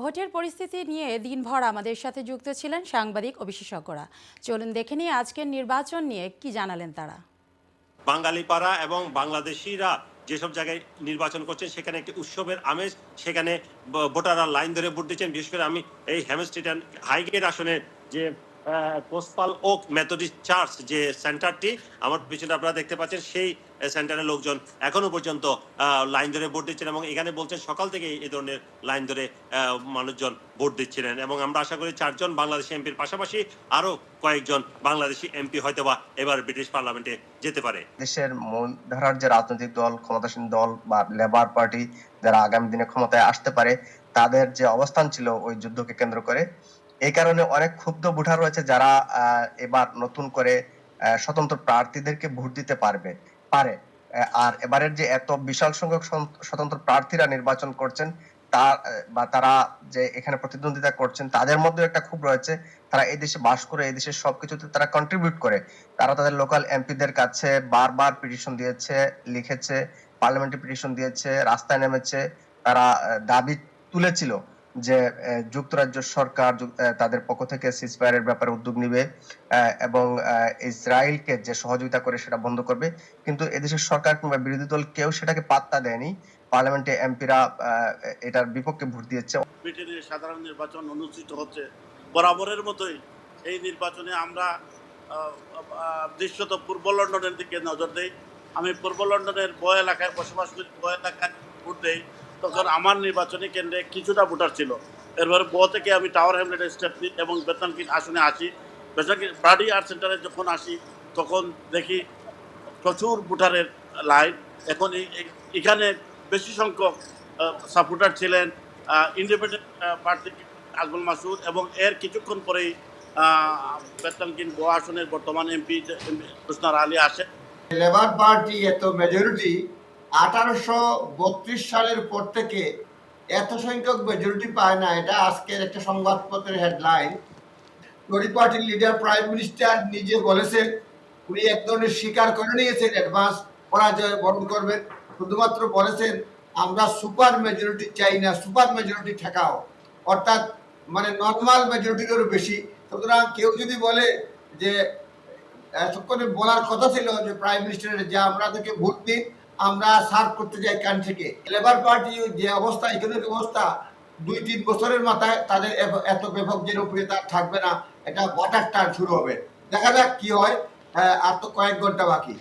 ভোটের পরিস্থিতি নিয়ে দিনভর আমাদের সাথে যুক্ত ছিলেন সাংবাদিক ও বিশেষজ্ঞরা। চলুন দেখে নিয়ে আজকের নির্বাচন নিয়ে কি জানালেন তারা। বাঙালি পাড়া এবং বাংলাদেশিরা যেসব জায়গায় নির্বাচন করছেন, সেখানে একটি উৎসবের আমেজ, সেখানে ভোটাররা লাইন ধরে ভোট দিচ্ছেন। বিশেষ করে আমি এই হ্যামস্ট্রিটন হাইগেট আসনের যে কোসপাল ওক মেথডিস্ট চার্চ যে সেন্টারটি আমার পিছনে আপনারা দেখতে পাচ্ছেন, সেই সেন্টারের লোকজন এখনও পর্যন্ত লাইন ধরে ভোট দিচ্ছেন এবং এখানে বলছেন সকাল থেকে এই ধরনের লাইন ধরে মানুষজন ভোট দিচ্ছিলেন এবং আমরা আশা করি চারজন বাংলাদেশি এমপির পাশাপাশি আরও কয়েকজন বাংলাদেশি এমপি হয়তোবা এবার ব্রিটিশ পার্লামেন্টে যেতে পারে। দেশের ধারার যে রাজনৈতিক দল, ক্ষমতাসীন দল বা লেবার পার্টি যারা আগামী দিনে ক্ষমতায় আসতে পারে, তাদের যে অবস্থান ছিল ওই যুদ্ধকে কেন্দ্র করে এই কারণে অনেক ক্ষুব্ধ ভোটার রয়েছে যারা এবার নতুন করে স্বতন্ত্র প্রার্থীদেরকে ভোট দিতে পারবে পারে। আর এবারের যে এত বিশাল সংখ্যক স্বতন্ত্র প্রার্থীরা নির্বাচন করছেন তা আহ, বা তারা যে এখানে প্রতিদ্বন্দ্বিতা করছেন তাদের মধ্যে একটা খুব রয়েছে। তারা এই দেশে বাস করে এই দেশের সবকিছুতে তারা কন্ট্রিবিউট করে। তারা তাদের লোকাল এমপিদের কাছে বারবার পিটিশন দিয়েছে লিখেছে পার্লামেন্টে পিটিশন দিয়েছে রাস্তায় নেমেছে। তারা দাবি তুলেছিল। যে যুক্তরাজ্য সরকার তাদের পক্ষ থেকে সিসফায়ারের ব্যাপারে উদ্যোগ নিবে এবং ইসরায়েলকে যে সহযোগিতা করে সেটা বন্ধ করবে। কিন্তু এদেশের সরকার কিংবা বিরোধী দল কেউ সেটাকে পাত্তা দেয়নি। পার্লামেন্টে এমপিরা এটার বিপক্ষে ভোট দিয়েছে। ব্রিটেনের সাধারণ নির্বাচন অনুষ্ঠিত হচ্ছে বরাবরের মতোই। এই নির্বাচনে আমরা দৃশ্যত পূর্ব লন্ডনের দিকে নজর দেই। আমি পূর্ব লন্ডনের ব এলাকায় বসবাস করি ব এলাকায় ভোট দেই। তখন আমার নির্বাচনী কেন্দ্রে কিছুটা ভোটার ছিল। এরপরে ব থেকে আমি টাওয়ার হ্যামলেট স্টেপ এবং বেতনকিট আসনে আসি। বেতনকিট ব্রাডি আর্ট সেন্টারে যখন আসি, তখন দেখি প্রচুর ভোটারের লাইন এখন এখানে বেশি সংখ্যক সাপোর্টার ছিলেন ইন্ডিপেন্ডেন্ট প্রার্থী আজমল মাসুদ এবং এর কিছুক্ষণ পরেই বেতনকিন গো আসনের বর্তমান এমপি হুসনার আলী আসে। লেবার পার্টি এত মেজরিটি আঠারোশো বত্রিশ সালের পর থেকে এত সংখ্যক মেজরিটি পায় না, এটা আজকের একটা সংবাদপত্রের হেডলাইন টরি পার্টির লিডার প্রাইম মিনিস্টার নিজে বলেছেন, উনি এক ধরনের স্বীকার করে নিয়েছেন অ্যাডভান্স পরাজয় বরণ করবেন। শুধুমাত্র বলেছেন, আমরা সুপার মেজরিটি চাই না সুপার মেজরিটি ঠেকাও। অর্থাৎ মানে নর্মাল মেজরিটিরও বেশি। সুতরাং কেউ যদি বলে যে, এতক্ষণে বলার কথা ছিল যে প্রাইম মিনিস্টারের যে আপনাদেরকে ভোট দিন আমরা সার্ভ করতে যাই কান্ট্রিকে লেবার পার্টি যে অবস্থা ইকোনমিক অবস্থা দুই তিন বছরের মাথায় তাদের এত ব্যাপক যে উপরে থাকবে না। এটা ওয়াটার টান শুরু হবে। দেখা যাক কি হয়। আহ, আর তো কয়েক ঘণ্টা বাকি।